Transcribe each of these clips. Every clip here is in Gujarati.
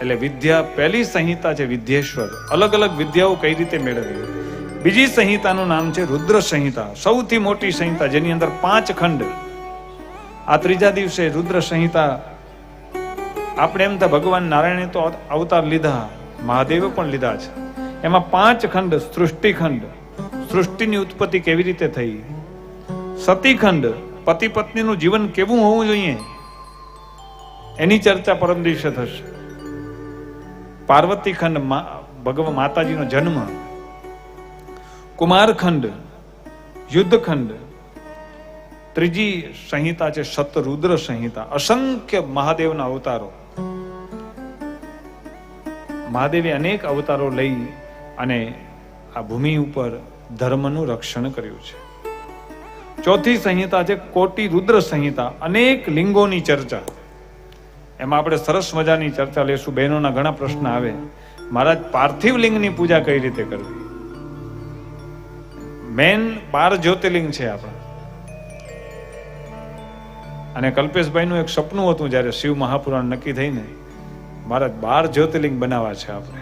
એટલે વિદ્યા, પહેલી સંહિતા છે વિદ્યેશ્વર. અલગ અલગ વિદ્યાઓ કઈ રીતે મેળવી બીજી સંહિતાનું નામ છે રુદ્ર સંહિતા. સૌથી મોટી સંહિતા, જેની અંદર પાંચ ખંડ. આ ત્રીજા દિવસે રુદ્ર સંહિતા, આપણે એમ તો ભગવાન નારાયણે તો અવતાર લીધા. મહાદેવે પણ લીધા છે. એમાં પાંચ ખંડ, સૃષ્ટિ ખંડ. સૃષ્ટિની ઉત્પત્તિ કેવી રીતે થઈ? સતીખંડ પતિ પત્નીનું જીવન કેવું હોવું જોઈએ? એની ચર્ચા પરમ દિવસે થશે. પાર્વતી ખંડ ભગવ માતાજીનો જન્મ, કુમારખંડ, યુદ્ધખંડ, ત્રીજી સંહિતા છે શતરુદ્ર સંહિતા. અસંખ્ય મહાદેવના અવતારો. મહાદેવે અનેક અવતારો લઈ અને આ ભૂમિ ઉપર ધર્મનું રક્ષણ કર્યું છે. ચોથી સંહિતા છે કોટી રુદ્ર સંહિતા. અનેક લિંગોની ચર્ચા. એમાં આપણે સરસ મજાની ચર્ચા લેશું. બહેનોના ઘણા પ્રશ્ન આવે. મહારાજ પાર્થિવ લિંગની પૂજા કઈ રીતે કરવી? મેન બાર જ્યોતિર્લિંગ છે આપણા. અને કલ્પેશભાઈનું એક સપનું હતું જ્યારે શિવ મહાપુરાણ નક્કી થઈને. મહારાજ, બાર જ્યોતિર્લિંગ બનાવવા છે આપણે.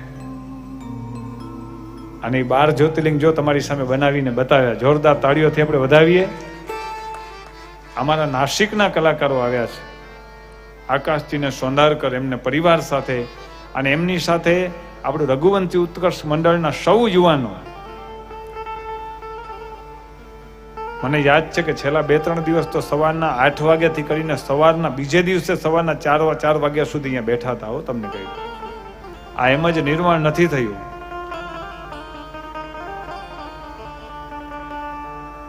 અને એ બાર જ્યોતિર્લિંગ જો તમારી સામે બનાવીને બતાવ્યા, જોરદાર તાળીઓથી આપણે વધાવીએ. અમારા નાસિકના કલાકારો આવ્યા છે. આકાશજીને સોંદારકર એમને પરિવાર સાથે અને એમની સાથે આપણું રઘુવંશી ઉત્કર્ષ મંડળના સૌ યુવાનો. મને યાદ છે કે છેલ્લા બે ત્રણ દિવસ તો સવારના આઠ વાગ્યાથી કરીને સવારના બીજે દિવસે સવારના ચાર ચાર વાગ્યા સુધી અહીંયા બેઠા હતા તમને કહ્યું આ એમ જ નિર્માણ નથી થયું.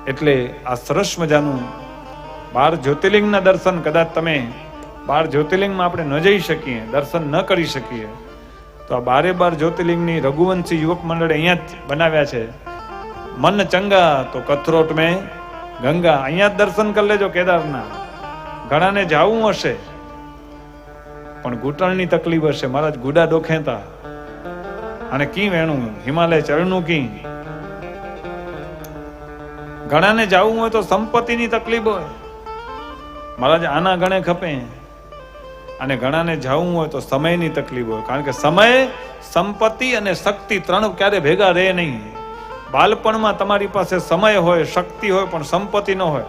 એટલે આ સરસ મજાનું બાર જ્યોતિર્લિંગના દર્શન કદાચ તમે બાર જ્યોતિર્લિંગમાં આપણે ન જઈ શકીએ, દર્શન ન કરી શકીએ, તો આ બારે બાર જ્યોતિર્લિંગની રઘુવંશી યુવક મંડળે અહીંયા જ બનાવ્યા છે. મન ચંગા તો કથરોટ મેં ગંગા, અહીંયા જ દર્શન કરી લેજો કેદારના ઘણાને જાવું હશે, પણ ઘૂંટણની તકલીફ હશે. મહારાજ ગુડા ડોખેતા. અને કી વેણું? હિમાલય ચરણું કી? ઘણાને જાવું હોય તો સંપત્તિની તકલીફ હોય. મહારાજ આના ગણે ખપે. અને ઘણાને જવું હોય તો સમયની તકલીફ હોય. કારણ કે સમય, સંપત્તિ અને શક્તિ ત્રણ ક્યારે ભેગા રહે નહીં. બાલપણમાં તમારી પાસે સમય હોય, શક્તિ હોય, પણ સંપત્તિ ન હોય.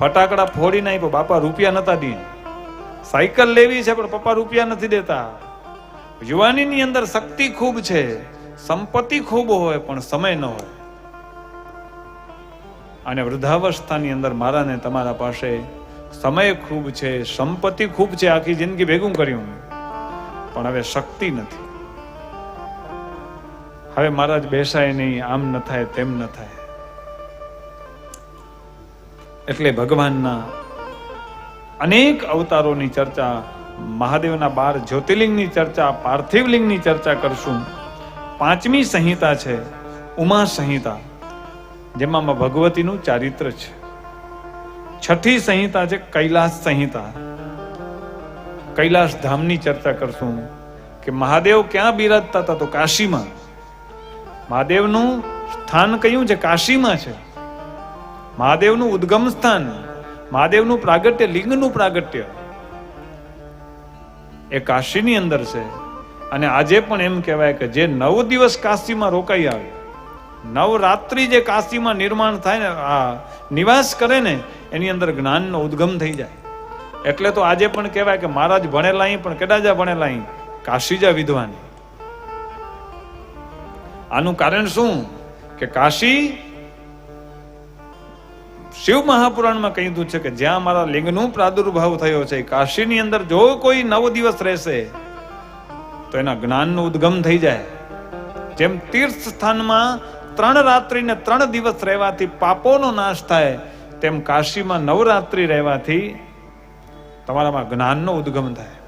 ફટાકડા ફોડી નાખી પણ બાપા રૂપિયા નતા દે. સાયકલ લેવી છે, પણ પપ્પા રૂપિયા નથી દેતા. યુવાનીની અંદર શક્તિ ખૂબ છે, સંપત્તિ ખૂબ હોય, પણ સમય ન હોય. અને વૃદ્ધાવસ્થાની અંદર મારાને તમારા પાસે સમય ખૂબ છે, સંપત્તિ ખૂબ છે, આખી જિંદગી ભેગું કર્યું પણ હવે શક્તિ નથી. હવે મહારાજ બેસાય નહીં, આમ ન થાય, તેમ ન થાય. એટલે ભગવાનના અનેક અવતારોની ચર્ચા, મહાદેવના બાર જ્યોતિર્લિંગની ચર્ચા પાર્થિવલિંગની ચર્ચા કરશું. પાંચમી સંહિતા છે, ઉમા સંહિતા, જેમાં માં ભગવતીનું ચારિત્ર છે. છઠ્ઠી સંહિતા છે કૈલાસ સંહિતા. કૈલાસ ધામની ચર્ચા કરશું કે મહાદેવ ક્યાં બિરાજતા હતા તો કાશીમાં. મહાદેવનું સ્થાન કયું છે? કાશીમાં છે. મહાદેવનું ઉદ્ગમ સ્થાન, મહાદેવનું પ્રાગટ્ય, લિંગનું પ્રાગટ્ય એ કાશીની અંદર છે. અને આજે પણ એમ કહેવાય કે જે નવ દિવસ કાશીમાં રોકાઈ આવે, નવરાત્રિ જે કાશીમાં નિર્માણ થાય ને, આ નિવાસ કરે ને એની અંદર જ્ઞાનનો ઉદ્ગમ થઈ જાય. એટલે તો આજે પણ કહેવાય કે મહારાજ ભણેલા પણ કેડાજા ભણેલા કાશીજા વિદ્વાન. આનું કારણ શું? કે કાશી શિવ મહાપુરાણમાં કીધું છે કે જ્યાં મારા લિંગનું પ્રાદુર્ભાવ થયો છે, કાશીની અંદર જો કોઈ નવ દિવસ રહેશે, તો એના જ્ઞાનનો ઉદ્ગમ થઈ જાય. જેમ તીર્થ સ્થાનમાં ત્રણ રાત્રિ ને ત્રણ દિવસ રહેવાથી પાપોનો નાશ થાય તેમ કાશીમાં નવરાત્રિ રહેવાથી તમારામાં જ્ઞાનનો ઉદ્ગમ થાય.